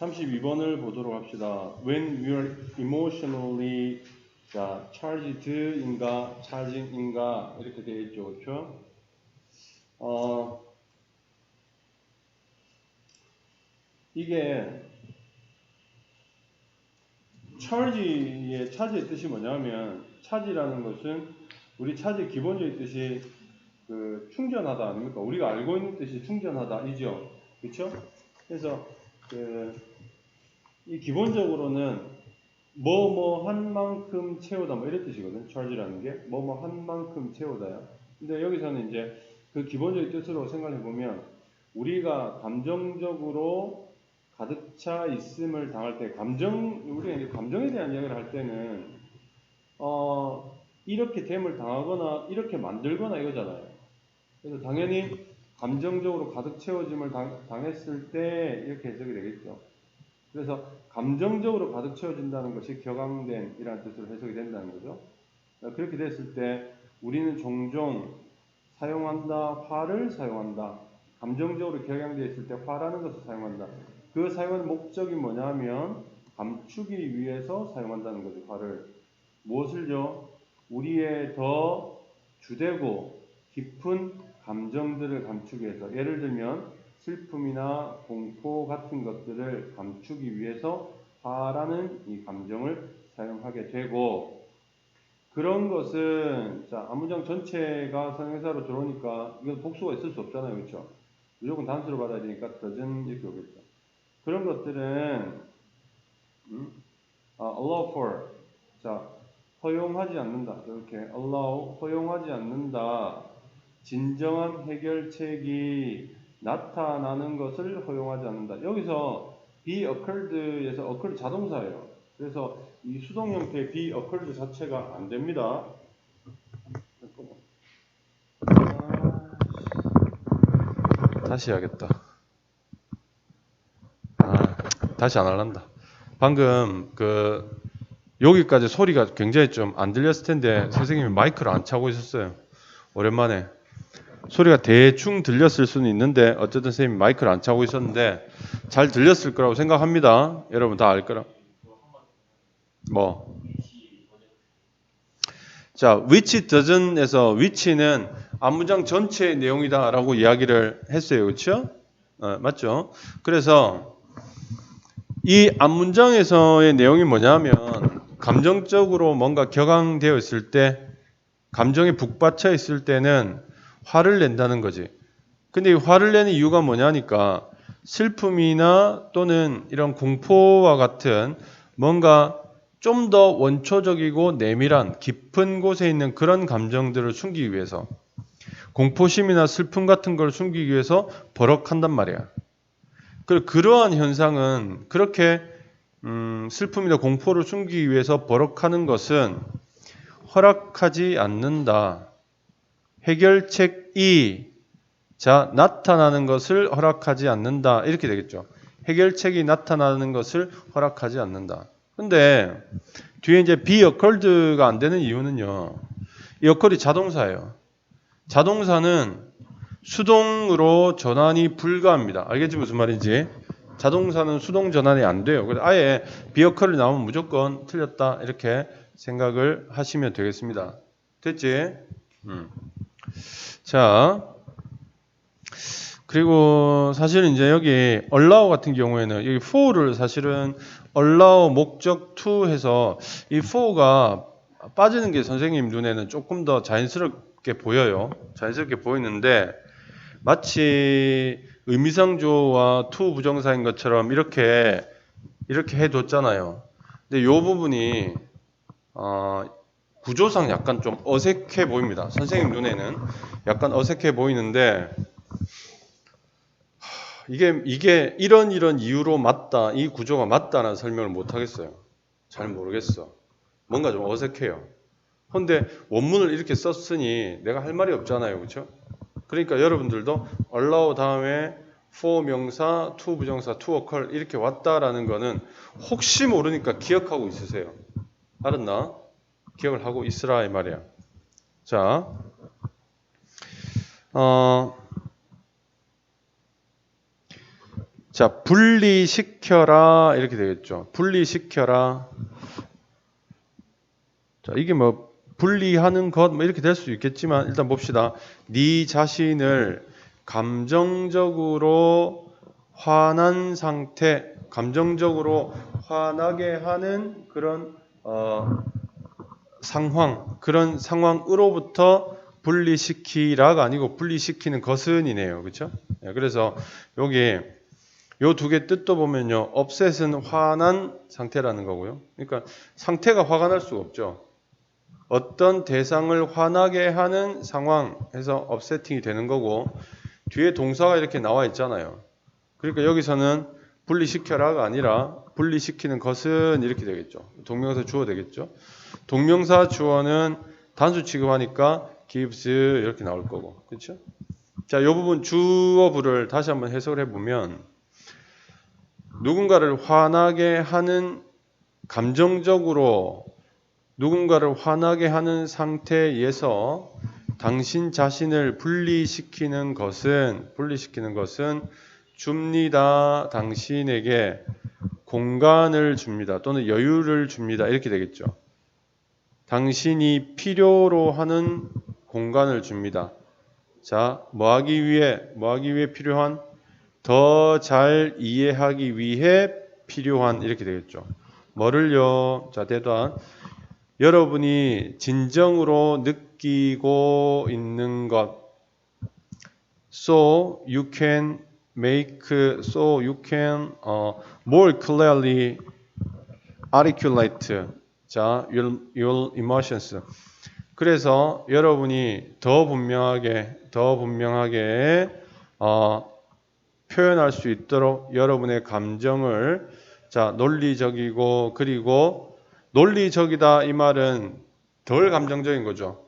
32번을 보도록 합시다. When we are emotionally 자, charged인가 charging인가 이렇게 되어 있죠. 그렇죠? 어, 이게 charge의 차지의 뜻이 뭐냐면 차지라는 것은 우리 차지 기본적인 뜻이 그 충전하다 아닙니까? 우리가 알고 있는 뜻이 충전하다이죠. 그렇죠? 그래서 그 이 기본적으로는 뭐 뭐 한 만큼 채우다 뭐 이런 뜻이거든. charge라는 게 뭐 뭐 한 만큼 채우다야. 근데 여기서는 이제 그 기본적인 뜻으로 생각해 보면 우리가 감정적으로 가득 차 있음을 당할 때 감정 우리가 이제 감정에 대한 이야기를 할 때는 어 이렇게 됨을 당하거나 이렇게 만들거나 이거잖아요. 그래서 당연히 감정적으로 가득 채워짐을 당, 당했을 때 이렇게 해석이 되겠죠. 그래서 감정적으로 가득 채워진다는 것이 격앙된이라는 뜻으로 해석이 된다는 거죠. 그렇게 됐을 때 우리는 종종 사용한다, 화를 사용한다. 감정적으로 격양되어 있을 때 화라는 것을 사용한다. 그 사용하는 목적이 뭐냐면 감추기 위해서 사용한다는 거죠. 화를 무엇을요? 우리의 더 주되고 깊은 감정들을 감추기 위해서 예를 들면 슬픔이나 공포 같은 것들을 감추기 위해서 화라는 이 감정을 사용하게 되고 그런 것은 자 암문장 전체가 선행사로 들어오니까 이건 복수가 있을 수 없잖아요, 그렇죠? 무조건 단수로 받아야 되니까 doesn't 이렇게 오겠죠. 그런 것들은 음? 아, allow for 자 허용하지 않는다 이렇게 allow 허용하지 않는다 진정한 해결책이 나타나는 것을 허용하지 않는다. 여기서 be occurred에서 occurred 자동사예요. 그래서 이 수동 형태의 be occurred 자체가 안 됩니다. 아, 다시 해야겠다. 아, 다시 안 할란다. 방금 그 여기까지 소리가 굉장히 좀 안 들렸을 텐데 선생님이 마이크를 안 차고 있었어요. 오랜만에. 소리가 대충 들렸을 수는 있는데 어쨌든 선생님이 마이크를 안 차고 있었는데 잘 들렸을 거라고 생각합니다. 여러분 다 알 거라. 뭐. 자, which doesn't에서 which는 안문장 전체의 내용이다라고 이야기를 했어요. 그렇죠? 어, 맞죠? 그래서 이 안문장에서의 내용이 뭐냐면 감정적으로 뭔가 격앙되어 있을 때 감정이 북받쳐 있을 때는 화를 낸다는 거지. 근데 이 화를 내는 이유가 뭐냐니까 슬픔이나 또는 이런 공포와 같은 뭔가 좀 더 원초적이고 내밀한 깊은 곳에 있는 그런 감정들을 숨기기 위해서 공포심이나 슬픔 같은 걸 숨기기 위해서 버럭한단 말이야. 그러한 현상은 그렇게 음, 슬픔이나 공포를 숨기기 위해서 버럭하는 것은 허락하지 않는다. 해결책이 자 나타나는 것을 허락하지 않는다 이렇게 되겠죠. 해결책이 나타나는 것을 허락하지 않는다. 근데 뒤에 이제 be occurred가 안 되는 이유는요. 이 occur이 자동사예요. 자동사는 수동으로 전환이 불가합니다. 알겠지 무슨 말인지? 자동사는 수동 전환이 안 돼요. 그래서 아예 occurred 나오면 무조건 틀렸다 이렇게 생각을 하시면 되겠습니다. 됐지? 음. 자, 그리고 사실은 이제 여기 allow 같은 경우에는 여기 for를 사실은 allow 목적 to 해서 이 for가 빠지는 게 선생님 눈에는 조금 더 자연스럽게 보여요. 자연스럽게 보이는데 마치 의미상조와 to 부정사인 것처럼 이렇게 이렇게 해뒀잖아요. 근데 이 부분이 어, 구조상 약간 좀 어색해 보입니다. 선생님 눈에는 약간 어색해 보이는데 이게 이게 이런 이런 이유로 맞다 이 구조가 맞다는 설명을 못 하겠어요. 잘 모르겠어. 뭔가 좀 어색해요. 근데 원문을 이렇게 썼으니 내가 할 말이 없잖아요. 그렇죠? 그러니까 여러분들도 allow 다음에 for 명사, to 부정사, to occur 이렇게 왔다라는 거는 혹시 모르니까 기억하고 있으세요. 알았나? 기억을 하고 있으라 이 말이야. 자, 어, 자, 분리시켜라 이렇게 되겠죠. 분리시켜라. 자, 이게 뭐 분리하는 것 뭐 이렇게 될 수 있겠지만 일단 봅시다. 네 자신을 감정적으로 화난 상태, 감정적으로 화나게 하는 그런 어, 상황, 그런 상황으로부터 분리시키라가 아니고 분리시키는 것은이네요. 그렇죠? 그래서 여기 요 두 개 뜻도 보면요. 업셋은 화난 상태라는 거고요. 그러니까 상태가 화가 날 수가 없죠. 어떤 대상을 화나게 하는 상황에서 업세팅이 되는 거고 뒤에 동사가 이렇게 나와 있잖아요. 그러니까 여기서는 분리시켜라가 아니라 분리시키는 것은 이렇게 되겠죠. 동명사 주어 되겠죠. 동명사 주어는 단수 취급하니까 gives 이렇게 나올 거고. 그렇죠? 자, 이 부분 주어부를 다시 한번 해석을 해 보면 누군가를 화나게 하는 감정적으로 누군가를 화나게 하는 상태에서 당신 자신을 분리시키는 것은 분리시키는 것은 줍니다. 당신에게 공간을 줍니다. 또는 여유를 줍니다. 이렇게 되겠죠. 당신이 필요로 하는 공간을 줍니다. 자, 뭐 하기 위해 뭐 하기 위해 필요한 더 잘 이해하기 위해 필요한 이렇게 되겠죠. 뭐를요? 자, 대단 여러분이 진정으로 느끼고 있는 것. So you can make, so you can uh, more clearly articulate. 자, your, your emotions. 그래서 여러분이 더 분명하게, 더 분명하게 어, 표현할 수 있도록 여러분의 감정을 자 논리적이고 그리고 논리적이다 이 말은 덜 감정적인 거죠.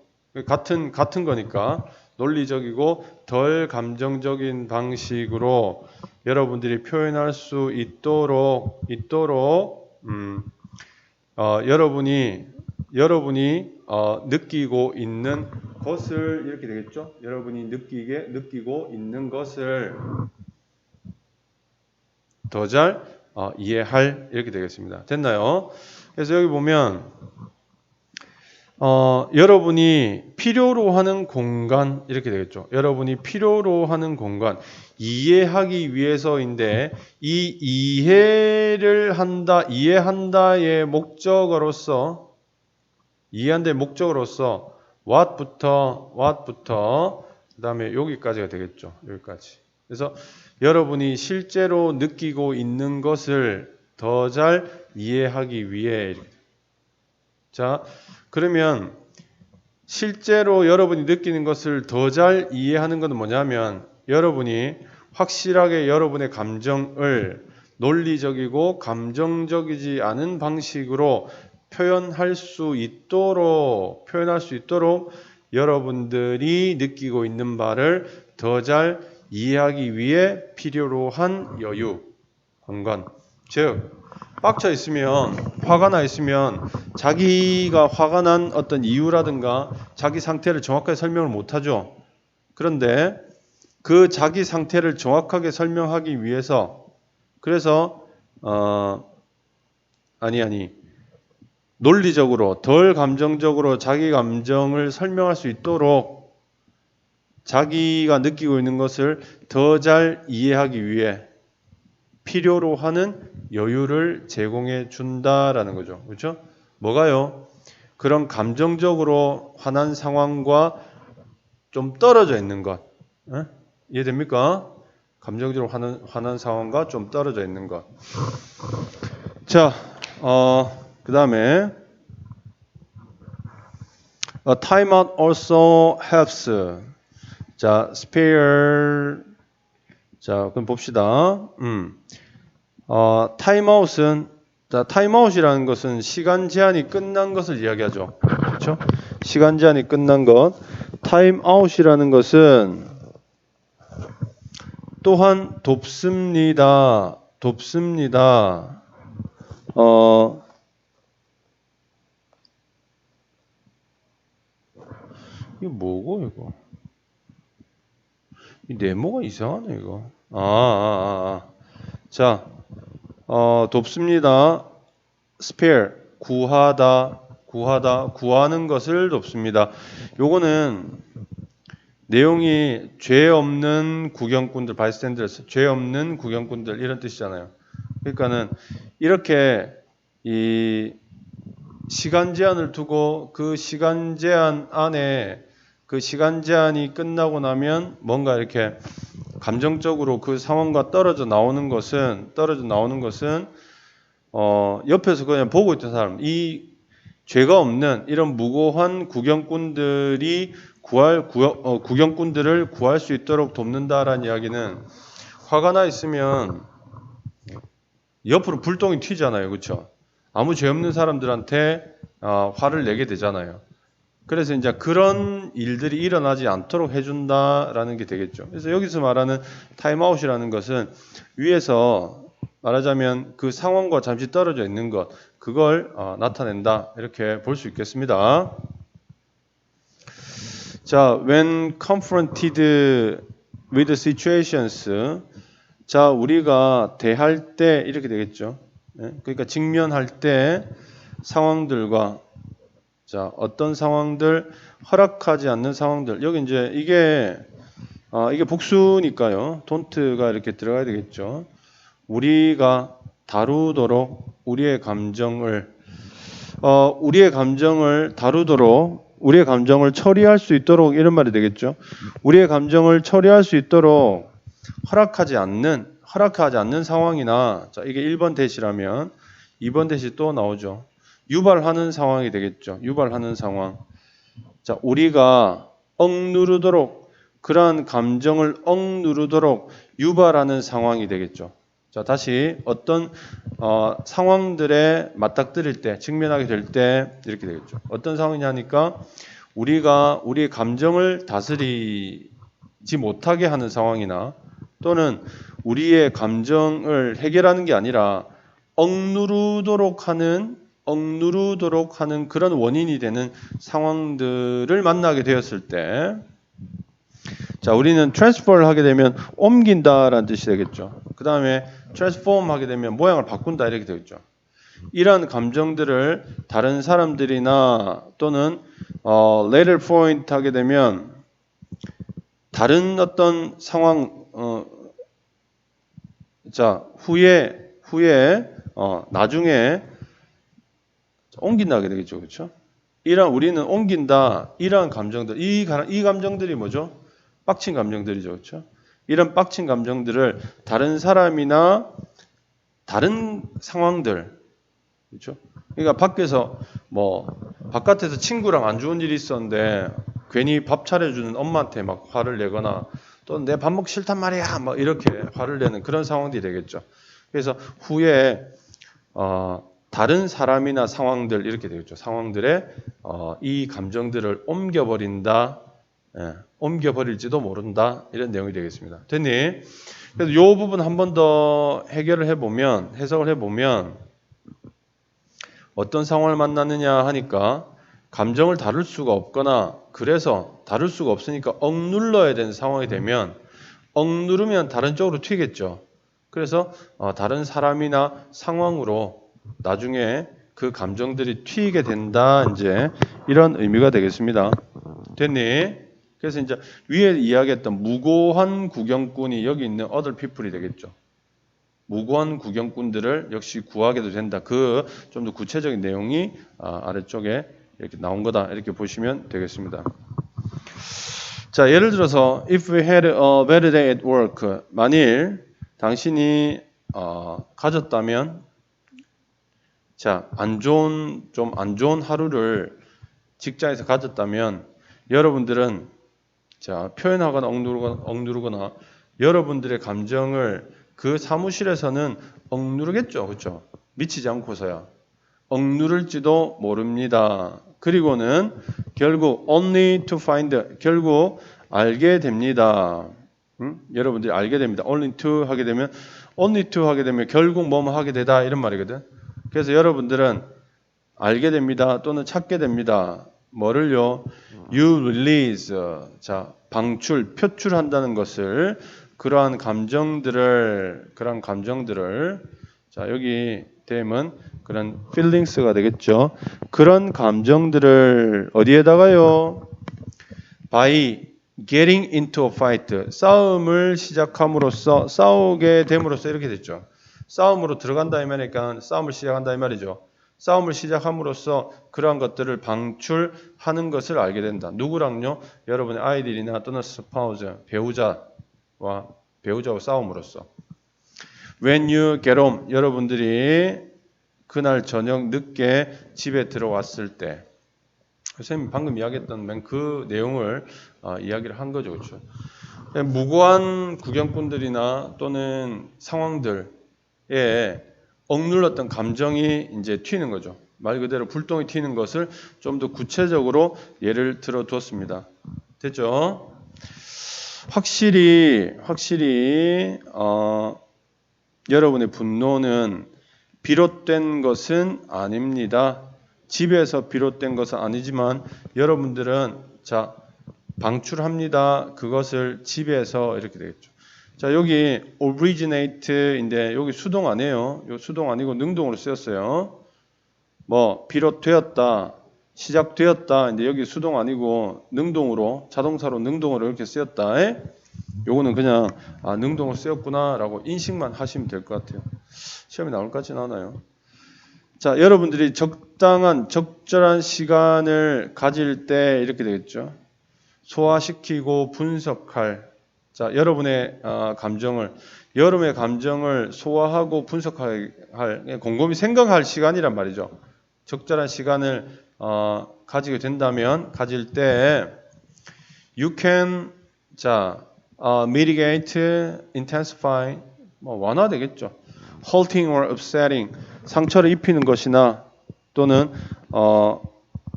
같은 같은 거니까 논리적이고 덜 감정적인 방식으로 여러분들이 표현할 수 있도록 있도록 음, 어, 여러분이 여러분이 어, 느끼고 있는 것을 이렇게 되겠죠. 여러분이 느끼게 느끼고 있는 것을 더잘 어, 이해할 이렇게 되겠습니다. 됐나요? 그래서 여기 보면 어, 여러분이 필요로 하는 공간 이렇게 되겠죠. 여러분이 필요로 하는 공간 이해하기 위해서인데 이 이해를 한다 이해한다의 목적으로서 이해한다의 목적으로서 what부터 what부터 그다음에 여기까지가 되겠죠. 여기까지. 그래서 여러분이 실제로 느끼고 있는 것을 더 잘 이해하기 위해 자 그러면 실제로 여러분이 느끼는 것을 더 잘 이해하는 것은 뭐냐면 여러분이 확실하게 여러분의 감정을 논리적이고 감정적이지 않은 방식으로 표현할 수 있도록 표현할 수 있도록 여러분들이 느끼고 있는 바를 더 잘 이해하기 위해 필요로 한 여유, 공간. 즉 빡쳐 있으면 화가 나 있으면 자기가 화가 난 어떤 이유라든가 자기 상태를 정확하게 설명을 못 하죠. 그런데 그 자기 상태를 정확하게 설명하기 위해서 그래서 어 아니 아니 논리적으로 덜 감정적으로 자기 감정을 설명할 수 있도록 자기가 느끼고 있는 것을 더 잘 이해하기 위해 필요로 하는 여유를 제공해 준다라는 거죠. 그렇죠? 뭐가요? 그런 감정적으로 화난 상황과 좀 떨어져 있는 것. 에? 이해됩니까? 감정적으로 화난, 화난 상황과 좀 떨어져 있는 것. 자, 어, 그 다음에 timeout also helps. 자, spare. 자, 그럼 봅시다. 음. 어, 타임아웃은 자, 타임아웃이라는 것은 시간 제한이 끝난 것을 이야기하죠. 그렇죠? 시간 제한이 끝난 것. 타임아웃이라는 것은 또한 돕습니다. 돕습니다. 어, 이거 뭐고 이거? 이 네모가 이상하네 이거. 아, 아, 아, 아. 자, 어, 돕습니다. spare 구하다 구하다 구하는 것을 돕습니다. 요거는 내용이 죄 없는 구경꾼들 바이스탠더스 죄 없는 구경꾼들 이런 뜻이잖아요. 그러니까는 이렇게 이 시간 제한을 두고 그 시간 제한 안에 그 시간 제한이 끝나고 나면 뭔가 이렇게 감정적으로 그 상황과 떨어져 나오는 것은 떨어져 나오는 것은 어 옆에서 그냥 보고 있던 사람 이 죄가 없는 이런 무고한 구경꾼들이 구할 구, 어, 구경꾼들을 구할 수 있도록 돕는다라는 이야기는 화가 나 있으면 옆으로 불똥이 튀잖아요, 그렇죠? 아무 죄 없는 사람들한테 어, 화를 내게 되잖아요. 그래서 이제 그런 일들이 일어나지 않도록 해준다라는 게 되겠죠. 그래서 여기서 말하는 타임아웃이라는 것은 위에서 말하자면 그 상황과 잠시 떨어져 있는 것, 그걸 어, 나타낸다 이렇게 볼 수 있겠습니다. 자, when confronted with situations, 자 우리가 대할 때 이렇게 되겠죠. 예? 그러니까 직면할 때 상황들과 자 어떤 상황들 허락하지 않는 상황들 여기 이제 이게 어, 이게 복수니까요. 돈트가 이렇게 들어가야 되겠죠. 우리가 다루도록 우리의 감정을 어, 우리의 감정을 다루도록 우리의 감정을 처리할 수 있도록 이런 말이 되겠죠. 우리의 감정을 처리할 수 있도록 허락하지 않는 허락하지 않는 상황이나 자 이게 1번 대시라면 2번 대시 또 나오죠. 유발하는 상황이 되겠죠. 유발하는 상황. 자, 우리가 억누르도록 그러한 감정을 억누르도록 유발하는 상황이 되겠죠. 자, 다시 어떤 어, 상황들에 맞닥뜨릴 때, 직면하게 될 때 이렇게 되겠죠. 어떤 상황이냐니까 우리가 우리의 감정을 다스리지 못하게 하는 상황이나 또는 우리의 감정을 해결하는 게 아니라 억누르도록 하는 억누르도록 하는 그런 원인이 되는 상황들을 만나게 되었을 때 자, 우리는 transfer를 하게 되면 옮긴다라는 뜻이 되겠죠. 그 다음에 transform 하게 되면 모양을 바꾼다 이렇게 되겠죠. 이러한 감정들을 다른 사람들이나 또는 어, later point 하게 되면 다른 어떤 상황 어, 자 후에 후에 어, 나중에 옮긴다 하게 되겠죠, 그렇죠? 이런 우리는 옮긴다 이러한 감정들 이, 가- 이 감정들이 뭐죠? 빡친 감정들이죠, 그렇죠? 이런 빡친 감정들을 다른 사람이나 다른 상황들 그렇죠? 그러니까 밖에서 뭐 바깥에서 친구랑 안 좋은 일이 있었는데 괜히 밥 차려주는 엄마한테 막 화를 내거나 또내밥 먹기 싫단 말이야 막 이렇게 화를 내는 그런 상황들이 되겠죠. 그래서 후에 어, 다른 사람이나 상황들 이렇게 되겠죠. 상황들의 어, 이 감정들을 옮겨버린다, 예, 옮겨버릴지도 모른다 이런 내용이 되겠습니다. 됐니? 그래서 이 부분 한 번 더 해결을 해보면 해석을 해보면 어떤 상황을 만나느냐 하니까 감정을 다룰 수가 없거나 그래서 다룰 수가 없으니까 억눌러야 되는 상황이 되면 억누르면 다른 쪽으로 튀겠죠. 그래서 어, 다른 사람이나 상황으로 나중에 그 감정들이 튀게 된다 이제 이런 의미가 되겠습니다. 됐니? 그래서 이제 위에 이야기했던 무고한 구경꾼이 여기 있는 other people이 되겠죠. 무고한 구경꾼들을 역시 구하게도 된다. 그 좀 더 구체적인 내용이 아, 아래쪽에 이렇게 나온 거다. 이렇게 보시면 되겠습니다. 자, 예를 들어서 if we had a bad day at work 만일 당신이 어, 가졌다면 자, 안 좋은 좀 안 좋은 하루를 직장에서 가졌다면 여러분들은 자, 표현하거나 억누르거나, 억누르거나 여러분들의 감정을 그 사무실에서는 억누르겠죠. 그렇죠? 미치지 않고서야 억누를지도 모릅니다. 그리고는 결국 only to find 결국 알게 됩니다. 음? 여러분들이 알게 됩니다. only to 하게 되면 only to 하게 되면 결국 뭐뭐 하게 되다 이런 말이거든. 그래서 여러분들은 알게 됩니다. 또는 찾게 됩니다. 뭐를요? You release 자 방출 표출한다는 것을 그러한 감정들을 그런 감정들을 자 여기 댐은 그런 feelings가 되겠죠. 그런 감정들을 어디에다가요? by getting into a fight 싸움을 시작함으로써 싸우게 됨으로써 이렇게 됐죠. 싸움으로 들어간다 이 말이니까 싸움을 시작한다 이 말이죠. 싸움을 시작함으로써 그러한 것들을 방출하는 것을 알게 된다. 누구랑요? 여러분의 아이들이나 또는 스파우즈, 배우자와 배우자와 싸움으로써. When you get home, 여러분들이 그날 저녁 늦게 집에 들어왔을 때, 선생님 방금 이야기했던 맨 그 내용을 어, 이야기를 한 거죠, 그렇죠? 무고한 구경꾼들이나 또는 상황들 에 억눌렀던 감정이 이제 튀는 거죠. 말 그대로 불똥이 튀는 것을 좀 더 구체적으로 예를 들어 두었습니다. 됐죠? 확실히 확실히 어, 여러분의 분노는 비롯된 것은 아닙니다. 집에서 비롯된 것은 아니지만 여러분들은 자 방출합니다. 그것을 집에서 이렇게 되겠죠. 자 여기 originate인데 여기 수동 아니에요. 요 수동 아니고 능동으로 쓰였어요. 뭐 비롯되었다, 시작되었다. 근데 여기 수동 아니고 능동으로 자동사로 능동으로 이렇게 쓰였다. 에? 요거는 그냥 아 능동으로 쓰였구나라고 인식만 하시면 될 것 같아요. 시험에 나올 것 같진 않아요. 자, 여러분들이 적당한 적절한 시간을 가질 때 이렇게 되겠죠. 소화시키고 분석할 자, 여러분의 어, 감정을 여러분의 감정을 소화하고 분석할 할, 곰곰이 생각할 시간이란 말이죠. 적절한 시간을 어, 가지게 된다면 가질 때 you can 자 어, mitigate, intensify 뭐 완화되겠죠. halting or upsetting 상처를 입히는 것이나 또는 어,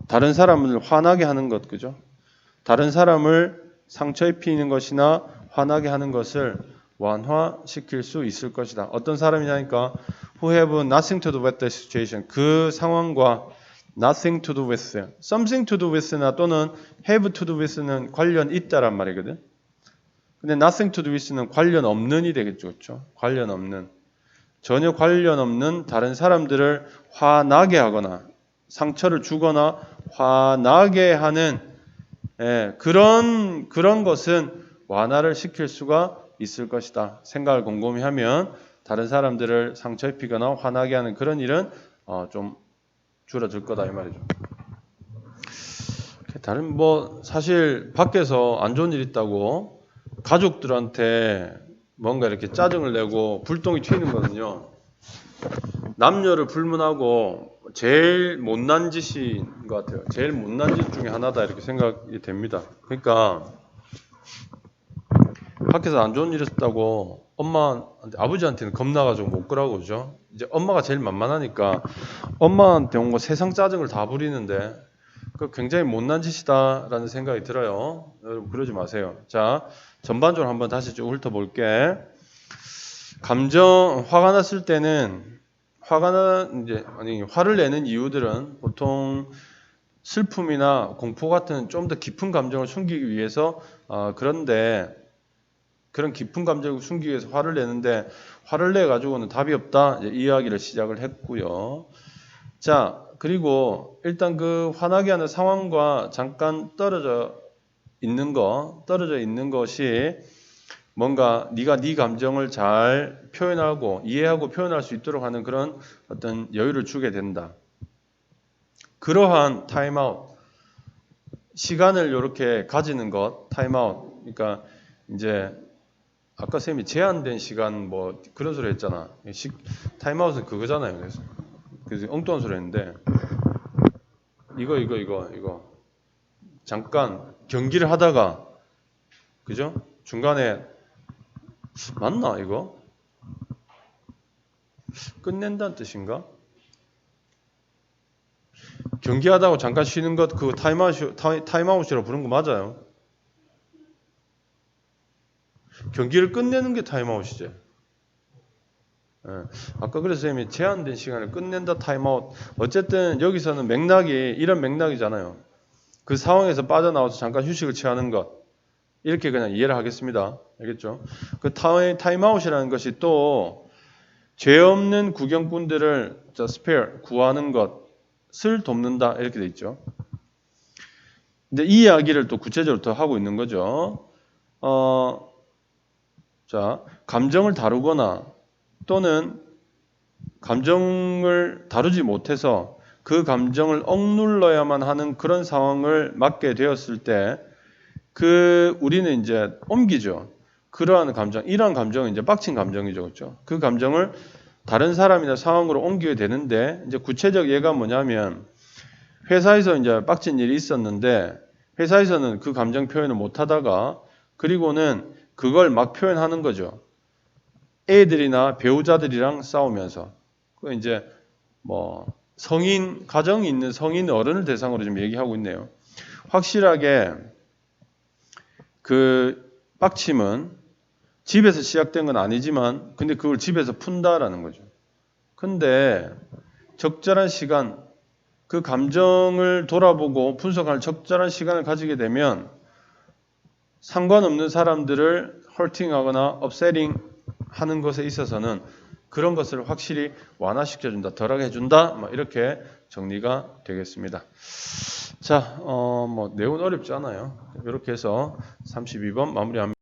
다른 사람을 화나게 하는 것 그죠? 다른 사람을 상처 입히는 것이나 화나게 하는 것을 완화시킬 수 있을 것이다. 어떤 사람이냐니까 who have nothing to do with the situation 그 상황과 nothing to do with something to do with나 또는 have to do with는 관련 있다란 말이거든. 근데 nothing to do with는 관련 없는이 되겠죠. 그렇죠? 관련 없는 전혀 관련 없는 다른 사람들을 화나게 하거나 상처를 주거나 화나게 하는 예, 그런 그런 것은 완화를 시킬 수가 있을 것이다. 생각을 곰곰이 하면 다른 사람들을 상처 입히거나 화나게 하는 그런 일은 어, 좀 줄어들 거다 이 말이죠. 다른 뭐 사실 밖에서 안 좋은 일 있다고 가족들한테 뭔가 이렇게 짜증을 내고 불똥이 튀는 거는요. 남녀를 불문하고 제일 못난 짓인 것 같아요. 제일 못난 짓 중에 하나다 이렇게 생각이 됩니다. 그러니까 밖에서 안 좋은 일 있었다고 엄마한테 아버지한테는 겁나가지고 못 그러고 그죠? 이제 엄마가 제일 만만하니까 엄마한테 온 거 세상 짜증을 다 부리는데 그 굉장히 못난 짓이다라는 생각이 들어요. 여러분 그러지 마세요. 자 전반적으로 한번 다시 쭉 훑어볼게. 감정 화가 났을 때는 화가 나 이제 아니 화를 내는 이유들은 보통 슬픔이나 공포 같은 좀 더 깊은 감정을 숨기기 위해서 어, 그런데 그런 깊은 감정을 숨기기 위해서 화를 내는데 화를 내 가지고는 답이 없다 이야기를 시작을 했고요. 자 그리고 일단 그 화나게 하는 상황과 잠깐 떨어져 있는 거 떨어져 있는 것이 뭔가 네가 네 감정을 잘 표현하고 이해하고 표현할 수 있도록 하는 그런 어떤 여유를 주게 된다. 그러한 타임아웃 시간을 이렇게 가지는 것 타임아웃 그러니까 이제 아까 쌤이 제한된 시간 뭐 그런 소리 했잖아. 시, 타임아웃은 그거잖아요. 그래서 그래서 엉뚱한 소리 했는데 이거 이거 이거 이거 잠깐 경기를 하다가 그죠? 중간에 맞나 이거? 끝낸다는 뜻인가? 경기하다가 잠깐 쉬는 것 그 타임아웃 타임아웃이라고 부른 거 맞아요? 경기를 끝내는 게 타임아웃이지. 예. 아까 그래서 쌤이 제한된 시간을 끝낸다 타임아웃. 어쨌든 여기서는 맥락이 이런 맥락이잖아요. 그 상황에서 빠져나와서 잠깐 휴식을 취하는 것. 이렇게 그냥 이해를 하겠습니다. 알겠죠? 그 타임, 타임아웃이라는 것이 또 죄 없는 구경꾼들을 자, spare 구하는 것을 돕는다 이렇게 돼 있죠. 근데 이 이야기를 또 구체적으로 더 하고 있는 거죠. 어, 자, 감정을 다루거나 또는 감정을 다루지 못해서 그 감정을 억눌러야만 하는 그런 상황을 맞게 되었을 때 그 우리는 이제 옮기죠. 그러한 감정, 이러한 감정은 이제 빡친 감정이죠. 그렇죠? 그 감정을 다른 사람이나 상황으로 옮기게 되는데 이제 구체적 예가 뭐냐면 회사에서 이제 빡친 일이 있었는데 회사에서는 그 감정 표현을 못 하다가 그리고는 그걸 막 표현하는 거죠. 애들이나 배우자들이랑 싸우면서 그 이제 뭐 성인 가정이 있는 성인 어른을 대상으로 좀 얘기하고 있네요. 확실하게 그 빡침은 집에서 시작된 건 아니지만 근데 그걸 집에서 푼다라는 거죠. 근데 적절한 시간 그 감정을 돌아보고 분석할 적절한 시간을 가지게 되면 상관없는 사람들을 헐팅하거나 업세링 하는 것에 있어서는 그런 것을 확실히 완화시켜준다, 덜하게 해준다, 뭐 이렇게 정리가 되겠습니다. 자, 어, 뭐 내용은 어렵지 않아요. 이렇게 해서 32번 마무리합니다.